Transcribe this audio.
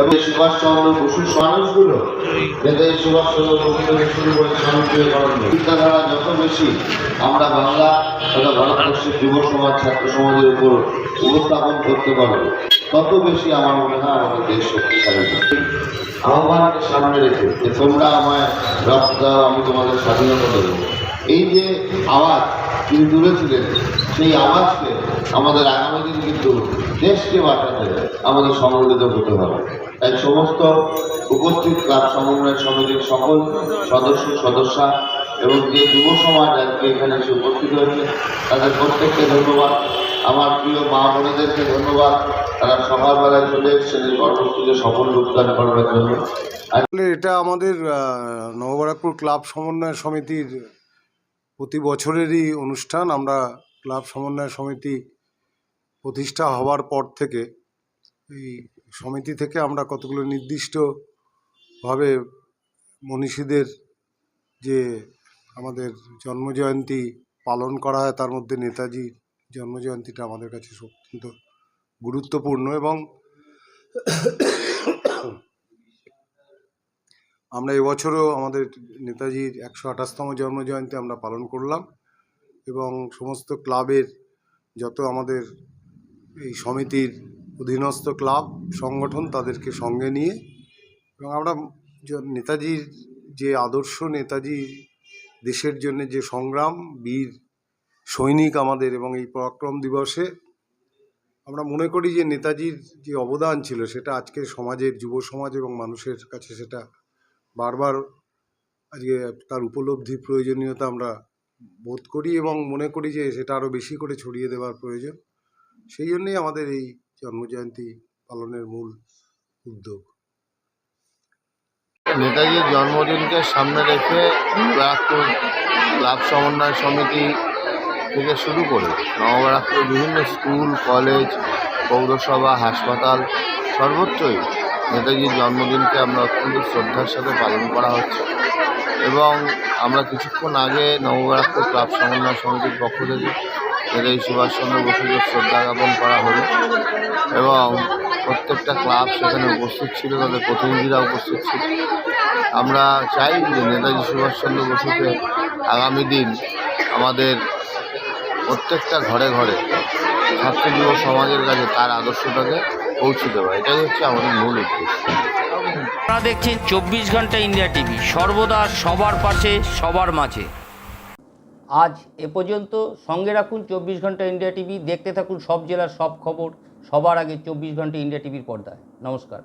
এবং সুভাষচন্দ্র বসুর মানুষগুলো নেতাজি সুভাষচন্দ্র বসু শুরু করে স্বামীবিবেকানন্দ চিন্তাধারা যত বেশি আমরা বাংলা তথা ভারতবর্ষের যুব সমাজ, ছাত্র সমাজের উপর উপস্থাপন করতে পারব, তত বেশি আমার মনে হয় আমাদের দেশ শক্তিশালী হবে। আহ্বানকে সামনে রেখে যে তোমরা আমায় রক্ত দাও, আমি তোমাদের স্বাধীনতা দেবো এই যে আওয়াজ তিনি তুলেছিলেন সেই আওয়াজকে আমাদের আগামী দিন কিন্তু দেশকে বাঁচাতে আমাদের সংগঠিত হতে হবে। তাই সমস্ত উপস্থিত ক্লাব সমন্বয় সমিতির সকল সদস্য সদস্যা এবং যে যুব সমাজ আজকে এখানে এসে উপস্থিত হয়েছে তাদের প্রত্যেককে ধন্যবাদ। আমার প্রিয় মা বোনেদেরকে ধন্যবাদ। তারা সকালবেলায় চলে এসেছেন এই কর্মসূচিতে সফল রূপদান করবার জন্য। এটা আমাদের আহ, নববারাকপুর ক্লাব সমন্বয় সমিতির প্রতি বছরেরই অনুষ্ঠান আমরা ক্লাব সমন্বয় সমিতি প্রতিষ্ঠা হওয়ার পর থেকে এই সমিতি থেকে আমরা কতগুলো নির্দিষ্টভাবে মনীষীদের যে আমাদের জন্মজয়ন্তী পালন করা হয়, তার মধ্যে নেতাজির জন্মজয়ন্তীটা আমাদের কাছে অত্যন্ত গুরুত্বপূর্ণ এবং আমরা এবছরও আমাদের নেতাজির একশো আঠাশতম জন্মজয়ন্তী আমরা পালন করলাম এবং সমস্ত ক্লাবের যত আমাদের এই সমিতির অধীনস্থ ক্লাব, সংগঠন তাদেরকে সঙ্গে নিয়ে এবং আমরা নেতাজির যে আদর্শ, নেতাজি দেশের জন্য যে সংগ্রাম, বীর সৈনিক আমাদের এবং এই পরাক্রম দিবসে আমরা মনে করি যে নেতাজির যে অবদান ছিল সেটা আজকের সমাজের, যুব সমাজ এবং মানুষের কাছে সেটা বারবার আজকে তার উপলব্ধি প্রয়োজনীয়তা আমরা বোধ করি এবং মনে করি যে সেটা আরও বেশি করে ছড়িয়ে দেওয়ার প্রয়োজন। সেই জন্যেই আমাদের এই জন্মজয়ন্তী পালনের মূল উদ্যোগ। নেতাজির জন্মদিনকে সামনে রেখে ব্যারাকপুর ক্লাব সমন্বয় সমিতি থেকে শুরু করে নবব্যারাকপুর বিভিন্ন স্কুল, কলেজ, পৌরসভা, হাসপাতাল সর্বত্রই নেতাজির জন্মদিনকে আমরা অত্যন্ত শ্রদ্ধার সাথে পালন করা হচ্ছে। এবং আমরা কিছুক্ষণ আগে নবব্যারাকপুর ক্লাব সমন্বয় সমিতির পক্ষ থেকে নেতাজি সুভাষচন্দ্র বসুকে শ্রদ্ধা জ্ঞাপন করা হলো। এবং প্রত্যেকটা ক্লাব সেখানে উপস্থিত ছিল, তাদের প্রতিনিধিরা উপস্থিত ছিল। আমরা চাই যে নেতাজি সুভাষচন্দ্র বসুকে আগামী দিন আমাদের প্রত্যেকটা ঘরে ঘরে ছাত্র যুব সমাজের কাছে তার আদর্শটাকে পৌঁছে দেওয়া এটাই হচ্ছে আমাদের মূল উদ্দেশ্য। আপনারা দেখছেন চব্বিশ ঘণ্টা ইন্ডিয়া টিভি সর্বদা সবার পাশে সবার মাঝে। আজ এ পর্যন্ত সঙ্গে রাখুন চব্বিশ ঘণ্টা ইন্ডিয়া টিভি দেখতে থাকুন সব জেলার সব খবর সবার আগে চব্বিশ ঘণ্টা ইন্ডিয়া টিভির পর্দায়। নমস্কার।